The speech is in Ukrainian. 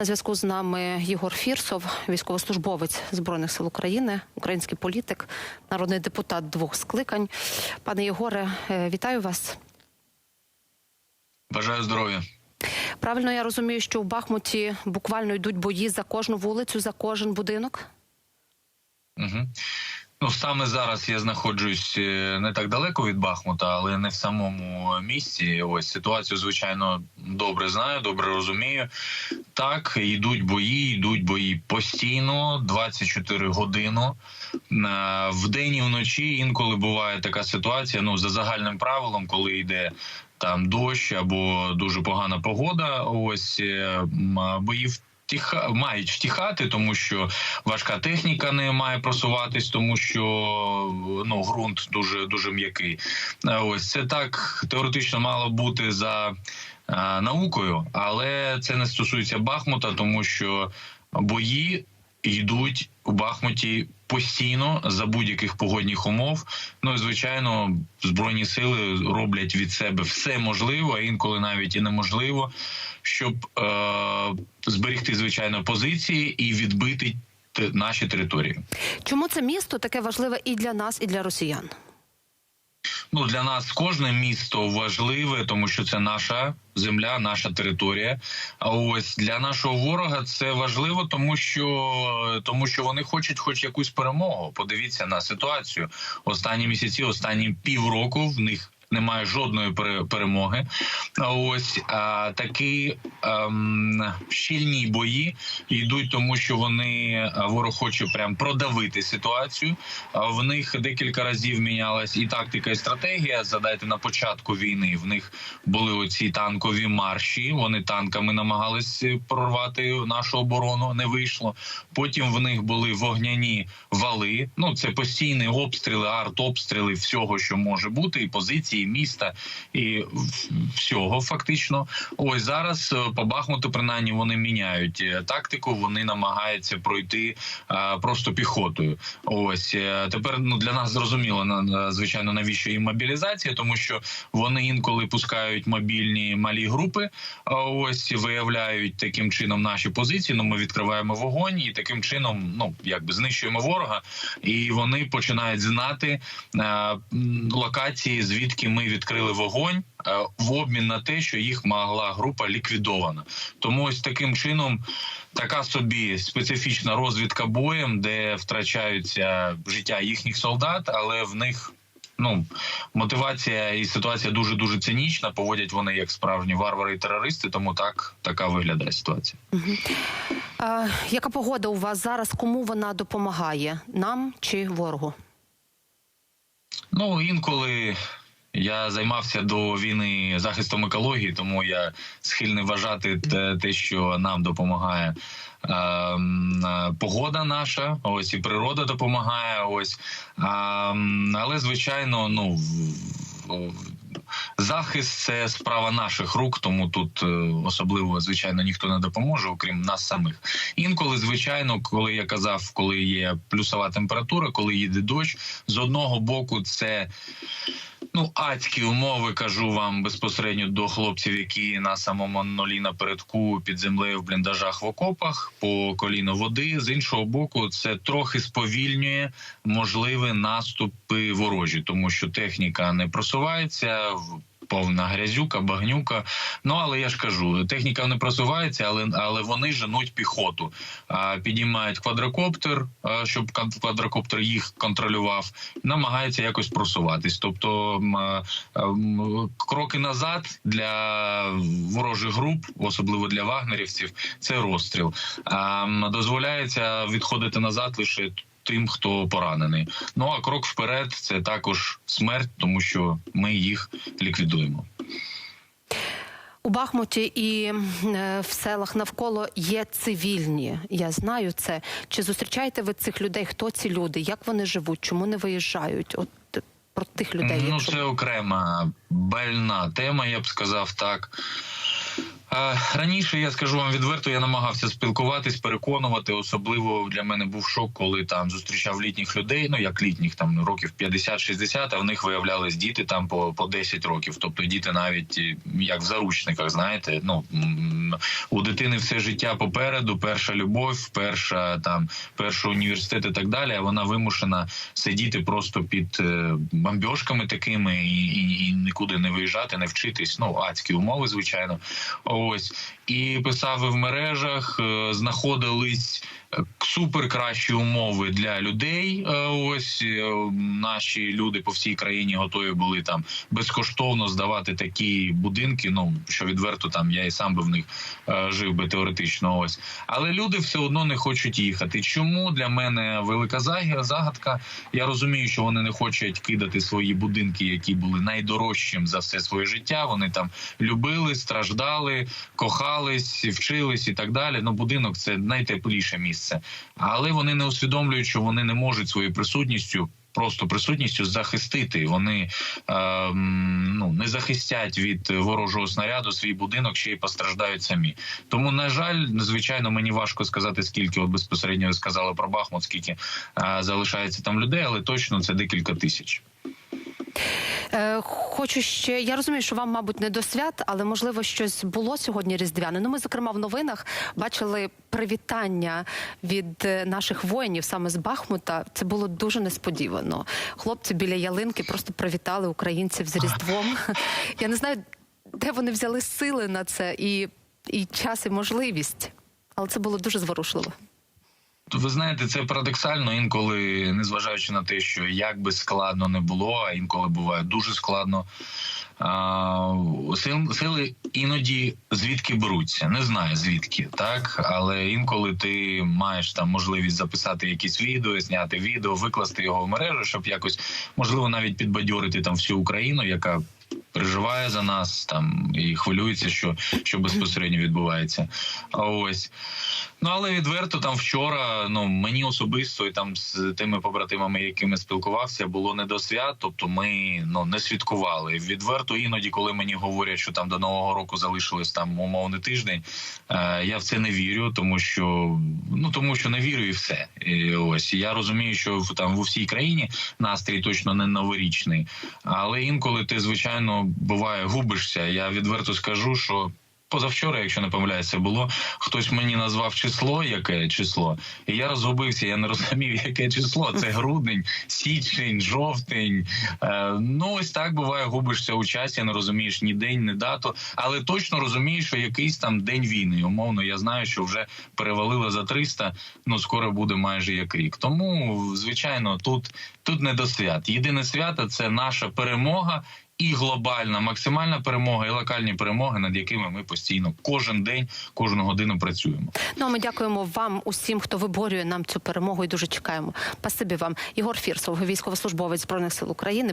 На зв'язку з нами Єгор Фірсов, військовослужбовець збройних сил України, український політик, народний депутат двох скликань. Пане Єгоре, е, вітаю вас. Бажаю здоров'я. Правильно я розумію, що у Бахмуті буквально йдуть бої за кожну вулицю, за кожен будинок. Угу. Ну саме зараз я знаходжусь е, не так далеко від Бахмута, але не в самому місці. Ось ситуацію, звичайно, добре знаю, добре розумію. Так, йдуть бої, йдуть бої постійно, 24 години. Е, Вдень і вночі інколи буває така ситуація. Ну за загальним правилом, коли йде. Там дощ або дуже погана погода. Ось е, бої втіха мають втіхати, тому що важка техніка не має просуватись, тому що ну ґрунт дуже дуже м'який. Е, Ось це так теоретично мало бути за е, наукою, але це не стосується Бахмута, тому що бої йдуть у Бахмуті постійно за будь-яких погодних умов. Ну і звичайно, збройні сили роблять від себе все можливе, а інколи навіть і неможливо, щоб е, зберегти звичайно позиції і відбити наші території. Чому це місто таке важливе і для нас, і для росіян? Ну для нас кожне місто важливе, тому що це наша земля, наша територія. А ось для нашого ворога це важливо, тому що тому що вони хочуть, хоч якусь перемогу. Подивіться на ситуацію. Останні місяці, останні півроку в них. Немає жодної пере- перемоги. Ось а, такі ем, щільні бої йдуть, тому що вони ворог хоче прям продавити ситуацію. В них декілька разів мінялась і тактика, і стратегія. Задайте на початку війни. В них були оці танкові марші. Вони танками намагались прорвати нашу оборону. Не вийшло. Потім в них були вогняні вали. Ну це постійні обстріли, артобстріли всього, що може бути, і позиції міста, і всього фактично. Ось зараз е, по Бахмуту, принаймні, вони міняють е, тактику. Вони намагаються пройти е, просто піхотою. Ось тепер ну для нас зрозуміло на- звичайно навіщо їм мобілізація, тому що вони інколи пускають мобільні малі групи. Ось виявляють таким чином наші позиції. Ну ми відкриваємо вогонь і таким чином, ну якби знищуємо ворога, і вони починають знати локації, звідки ми відкрили вогонь. е, В обмін на те, що їх могла група ліквідована, тому ось таким чином така собі специфічна розвідка боєм, де втрачаються життя їхніх солдат, але в них ну мотивація і ситуація дуже дуже цинічна. Поводять вони як справжні варвари і терористи. Тому так така виглядає ситуація. А, яка погода у вас зараз? Кому вона допомагає? Нам чи ворогу? Ну інколи я займався до війни захистом екології, тому я схильний вважати те, що нам допомагає. ем, Погода наша, ось і природа допомагає. Ось Ем, але звичайно, ну захист це справа наших рук, тому тут е, особливо звичайно ніхто не допоможе, окрім нас самих. Інколи, звичайно, коли я казав, коли є плюсова температура, коли їде дощ, з одного боку це. Ну, адські умови кажу вам безпосередньо до хлопців, які на самому нулі напередку під землею в бліндажах в окопах по коліно води. З іншого боку, це трохи сповільнює можливі наступи ворожі, тому що техніка не просувається. Повна грязюка, багнюка. Ну але я ж кажу, техніка не просувається, але але вони женуть піхоту. Підіймають квадрокоптер, щоб квадрокоптер їх контролював, намагаються якось просуватись. Тобто кроки назад для ворожих груп, особливо для вагнерівців, це розстріл. Дозволяється відходити назад лише. Тим, хто поранений, ну а крок вперед це також смерть, тому що ми їх ліквідуємо. У Бахмуті і е, в селах навколо є цивільні. Я знаю це. Чи зустрічаєте ви цих людей? Хто ці люди? Як вони живуть? Чому не виїжджають? От е, про тих людей. Ну, якщо- це окрема больна тема, я б сказав так. Раніше я скажу вам відверто, я намагався спілкуватись, переконувати. Особливо для мене був шок, коли там зустрічав літніх людей. Ну як літніх, там років 50-60, а в них виявлялись діти там по, по 10 років. Тобто діти навіть е, як в заручниках, знаєте, ну у дитини все життя попереду, перша любов, перша там перший університет і так далі. Вона вимушена сидіти просто під е, бомбьошками такими і, і, і нікуди не виїжджати, не вчитись. Ну адські умови, звичайно. Ось і писали в мережах, е, знаходились супер кращі умови для людей. Е, Ось е, наші люди по всій країні готові були там безкоштовно здавати такі будинки. Ну що відверто там я і сам би в них е, жив би теоретично. Ось але люди все одно не хочуть їхати. Чому для мене велика загадка? Я розумію, що вони не хочуть кидати свої будинки, які були найдорожчим за все своє життя. Вони там любили, страждали, кохались, вчились і так далі. Ну, будинок це найтепліше місце, але вони не усвідомлюють, що вони не можуть своєю присутністю. Просто присутністю захистити вони е, ну не захистять від ворожого снаряду свій будинок, ще й постраждають самі. Тому, на жаль, звичайно, мені важко сказати, скільки от безпосередньо ви сказали про Бахмут, скільки е, залишається там людей, але точно це декілька тисяч. Е, хочу ще. Я розумію, що вам, мабуть, не до свят, але можливо щось було сьогодні різдвяне. Ну, ми, зокрема, в новинах бачили привітання від е, наших воїнів саме з Бахмута. Це було дуже несподівано. Хлопці біля ялинки просто привітали українців з Різдвом. Я не знаю, де вони взяли сили на це і, і час, і можливість. Але це було дуже зворушливо. Ви знаєте, це парадоксально інколи, незважаючи на те, що як би складно не було, а інколи буває дуже складно. Сили іноді звідки беруться, не знаю звідки, так але інколи ти маєш там можливість записати якісь відео, зняти відео, викласти його в мережу, щоб якось можливо навіть підбадьорити там всю Україну, яка переживає за нас там і хвилюється, що, що безпосередньо відбувається. А ось. Ну але відверто там вчора, ну мені особисто і там з тими побратимами, якими спілкувався, було не до свят. Тобто ми ну не святкували. Відверто іноді, коли мені говорять, що там до нового року залишилось там умовний тиждень. Е, я в це не вірю, тому що ну тому що не вірю, і все. І ось я розумію, що там в усій країні настрій точно не новорічний, але інколи ти звичайно буває губишся. Я відверто скажу, що. Позавчора, якщо не помиляюся, було хтось мені назвав число, яке число, і я розгубився. Я не розумів, яке число. Це грудень, січень, жовтень. Е, ну ось так буває. Губишся у часі, не розумієш ні день, ні дату, але точно розумієш, що якийсь там день війни. Умовно, я знаю, що вже перевалило за 300, Ну скоро буде майже як рік. Тому звичайно, тут тут не до свят. Єдине свято це наша перемога. І глобальна максимальна перемога, і локальні перемоги, над якими ми постійно кожен день, кожну годину працюємо. Ну а ми дякуємо вам усім, хто виборює нам цю перемогу, і дуже чекаємо. Пасибі вам, Ігор Фірсов, військовослужбовець збройних сил України.